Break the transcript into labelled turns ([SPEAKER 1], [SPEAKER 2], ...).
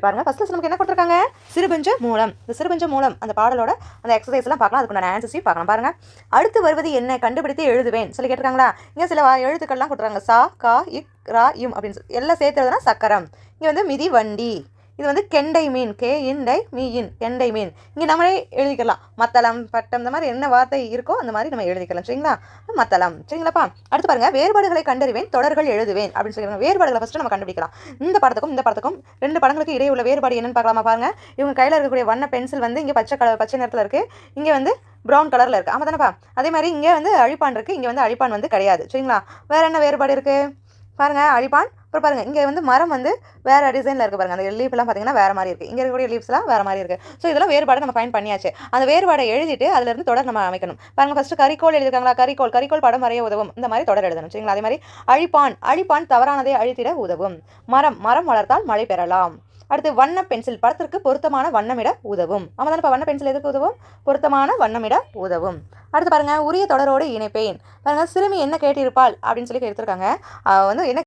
[SPEAKER 1] பாருங்க. First lesson நமக்கு என்ன கொடுத்துருக்காங்க? சிறுபஞ்ச மூலம். இந்த சிறுபஞ்ச மூலம் அந்த பாடலோட அந்த எக்ஸசைஸ் எல்லாம் பார்க்கலாம். அதுக்குண்டான ஆன்சர்ஸையும் பார்க்கலாம். பாருங்க. அடுத்து வருவது என்ன? கண்டுபிடித்து எழுதுவேன். சொல்லி கேட்டிருக்காங்களா? இங்கே சில வா- எழுத்துக்கள்லாம் கொடுத்துருக்காங்க. சா கா இக் ரா இம் அப்படின்னு சொல்லி. எல்லாம் சேர்த்து சக்கரம். இங்கே வந்து மிதி வண்டி. இது வந்து கெண்டை மீன். K இண்டை me in. கெண்டை மீன். இங்கே நம்மளே எழுதிக்கலாம். மத்தளம் பட்டம் இந்த மாதிரி என்ன வார்த்தை இருக்கோ அந்த மாதிரி நம்ம எழுதிக்கலாம். சரிங்களா? மத்தளம். சரிங்களாப்பா? அடுத்து பாருங்கள் வேறுபாடுகளை கண்டறிவேன் தொடர்கள் எழுதுவேன் அப்படின்னு சொல்லி வேறுபாடுகளை ஃபஸ்ட்டு நம்ம கண்டுபிடிக்கலாம். இந்த படத்துக்கும் இந்த படத்துக்கும் ரெண்டு படங்களுக்கு இடையே உள்ள வேறுபாடு என்னன்னு பார்க்கலாமா பாருங்கள் இவங்க கையில் இருக்கக்கூடிய வண்ண பென்சில் வந்து இங்கே பச்சை கலர் பச்சை நிறத்தில் இருக்குது இங்கே வந்து ப்ரௌன் கலரில் இருக்குது ஆமாம் தானேப்பா அதே மாதிரி இங்கே வந்து அழிப்பான் இருக்குது இங்கே வந்து அழிப்பான் வந்து கிடையாது. சரிங்களா? வேறு என்ன வேறுபாடு இருக்குது பாருங்க அழிப்பான் அப்புறம் பாருங்க இங்கே வந்து மரம் வந்து வேற டிசைனில் இருக்குது பாருங்க. அந்த லீஃப்லாம் பார்த்தீங்கன்னா வேற மாதிரி இருக்குது இங்கே இருக்கக்கூடிய லீவ்ஸ்லாம் வேற மாதிரி இருக்குது ஸோ இதெல்லாம் வேறுபாடு நம்ம ஃபைன் பண்ணியாச்சு. அந்த வேறுபாடை எழுதிட்டு அதுல இருந்து தொடர் நம்ம அமைக்கணும். பாருங்க ஃபர்ஸ்ட் கரிக்கோள் எழுதிருக்காங்களா? கரிக்கோல். கரிக்கோல் படம் வரைய உதவும். இந்த மாதிரி தொடர் எழுதணும். சரிங்களா? அதே மாதிரி அழிப்பான். அழிப்பான் தவறானதை அழித்திட உதவும். மரம் மரம் வளர்த்தால் மழை பெறலாம். அடுத்து வண்ண பென்சில் படத்திற்கு பொருத்தமான வண்ணமிட உதவும். ஆமாம் தானே இப்போ வண்ண பென்சில் எதுக்கு உதவும்? பொருத்தமான வண்ணமிட உதவும். அடுத்து பாருங்கள் உரிய தொடரோடு இணைப்பேன். பாருங்கள் சிறுமி என்ன கேட்டிருப்பாள் அப்படின்னு சொல்லி எடுத்திருக்காங்க வந்து என்ன